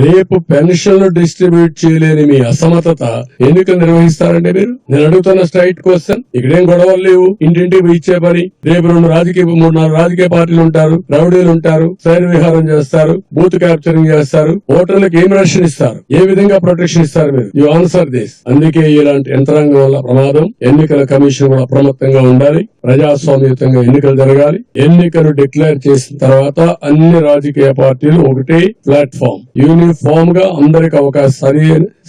రేపు పెన్షన్లు డిస్ట్రిబ్యూట్ చేయలేని మీ అసమతత ఎన్నికలు నిర్వహిస్తారంటే మీరు? నేను అడుగుతున్న స్ట్రైట్ క్వశ్చన్ ఇక్కడేం గొడవలు లేవు. ఇంటింటికి ఇచ్చే పని. రేపు రెండు రాజకీయ మూడు నాలుగు రాజకీయ పార్టీలు ఉంటారు. రౌడీలు ఉంటారు. సైన్ విహారం చేస్తారు. బూత్ క్యాప్చరింగ్ చేస్తారు. ఓటర్లకు ఏం రక్షణ ఇస్తారు? ఏ విధంగా ప్రొటెక్షన్ ఇస్తారు మీరు? యు ఆన్సర్ దిస్ అందుకే ఇలాంటి యంత్రాంగం వల్ల ప్రమాదం. ఎన్నికల కమిషన్ కూడా అప్రమత్తంగా ఉండాలి. ప్రజాస్వామ్యతంగా ఎన్నికలు జరగాలి. ఎన్నికలు డిక్లేర్ చేసిన తర్వాత అన్ని రాజకీయ పార్టీలు ఒకటే ప్లాట్ఫామ్ యూనిఫామ్గా అందరికి అవకాశం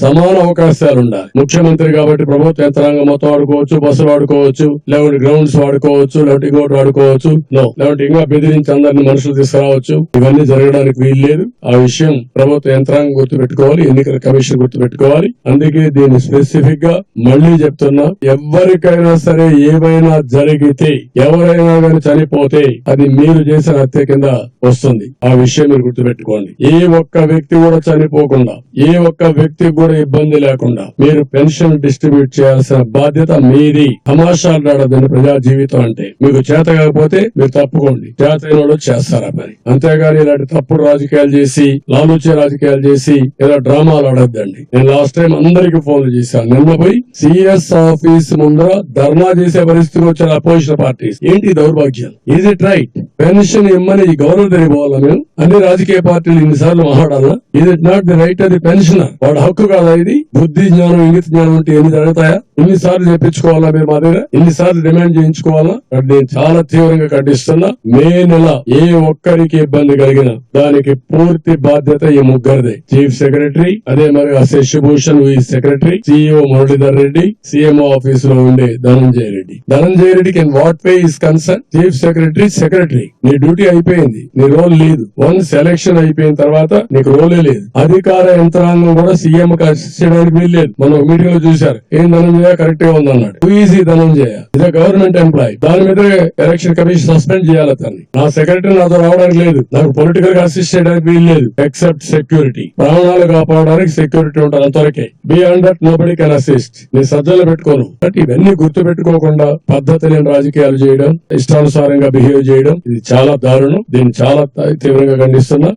సమాన అవకాశాలు ఉండాలి. ముఖ్యమంత్రి కాబట్టి ప్రభుత్వ యంత్రాంగం మొత్తం వాడుకోవచ్చు బస్సు వాడుకోవచ్చు లేకపోతే గ్రౌండ్స్ వాడుకోవచ్చు లేకపోతే ఇంకోటి వాడుకోవచ్చు. నో లేకపోతే ఇంకా బెదిరించి అందరిని మనుషులు తీసుకురావచ్చు. ఇవన్నీ జరగడానికి వీలు లేదు. ఆ విషయం ప్రభుత్వ యంత్రాంగం గుర్తు పెట్టుకోవాలి ఎన్నికల కమిషన్ గుర్తు పెట్టుకోవాలి అందుకే దీన్ని స్పెసిఫిక్గా మళ్ళీ చెప్తున్నా. ఎవరికైనా సరే ఏమైనా జరిగితే ఎవరైనా కానీ చనిపోతే అది మీరు చేసిన హత్య కింద వస్తుంది. ఆ విషయం మీరు గుర్తుపెట్టుకోండి. ఏ ఒక్క వ్యక్తి కూడా చనిపోకుండా ఏ ఒక్క వ్యక్తి కూడా ఇబ్బంది లేకుండా మీరు పెన్షన్ డిస్ట్రిబ్యూట్ చేయాల్సిన బాధ్యత మీది. తమాషాలు ఆడదండి ప్రజా జీవితం అంటే మీకు చేత కాకపోతే మీరు తప్పుకోండి. చేత వాళ్ళు చేస్తారా పని అంతేగాని ఇలాంటి తప్పుడు రాజకీయాలు చేసి లాలూచే రాజకీయాలు చేసి ఇలా డ్రామాలు ఆడద్దండి. నేను లాస్ట్ టైం అందరికి ఫోన్లు చేశాను. నిన్న పోయి సిఎస్ ఆఫీస్ ముందర ధర్నా చేసే పరిస్థితికి వచ్చిన అపోజిషన్ పార్టీస్. ఏంటి దౌర్భాగ్యం ఈజ్ ఇట్ రైట్ పెన్షన్ ఇమ్మని ఈ గౌరవం తెలియపోవాలా మేము? అన్ని రాజకీయ పార్టీలు ఇన్నిసార్లు మాట్లాడాలా? ఇది ఇట్ నాట్ ది రైట్ అది పెన్షన్ వాడు హక్కు కాదా ఇది? బుద్ధి జ్ఞానం ఇంగిత జ్ఞానం అంటే ఎన్ని జరుగుతాయా? ఇన్నిసార్లు చెప్పించుకోవాలా మీరు మా దగ్గర? ఇన్నిసార్లు డిమాండ్ చేయించుకోవాలా? నేను చాలా తీవ్రంగా ఖండిస్తున్నా. మే నెల ఏ ఒక్కరికి ఇబ్బంది కలిగిన దానికి పూర్తి బాధ్యత ఈ ముగ్గురిదే. చీఫ్ సెక్రటరీ అదే మరి Shashibhushan secretary CEO Muralidhar Reddy CMO ఆఫీస్లో ఉండే ధనంజయ రెడ్డి. ధనంజయ రెడ్డికి in what way is concern chief secretary secretary నీ డ్యూటీ అయిపోయింది. నీ రోల్ లేదు. వన్స్ ఎలక్షన్ అయిపోయిన తర్వాత నీకు రోల్ లేదు. అధికార యంత్రాంగం కూడా సీఎం కి అసిస్ట్ లేదు. మనం మీటింగ్లో చూశారు. ఏం ధనంజయ? కరెక్ట్గా ఉందన్నాడు టూ ఈజీ ధనంజయ? ఇది గవర్నమెంట్ ఎంప్లాయ్ దాని మీద ఎలక్షన్ కమిషన్ సస్పెండ్ చేయాలి అతన్ని. నా సెక్రటరీ నాతో రావడానికి లేదు. నాకు పొలిటికల్గా అసిస్ట్ చేయడానికి వీల్లేదు ఎక్సెప్ట్ సెక్యూరిటీ ప్రాణాలు కాపాడడానికి సెక్యూరిటీ ఉంటుంది అంతవరకే. Beyond that nobody can assist నేను సజ్జలు పెట్టుకోను. బట్ ఇవన్నీ గుర్తు పెట్టుకోకుండా పద్ధతి లేని రాజకీయాలు చేయడం ఇష్టానుసారంగా బిహేవ్ చేయడం ఇది చాలా దారుణం. దీన్ని చాలా తీవ్రంగా ఖండిస్తున్నా.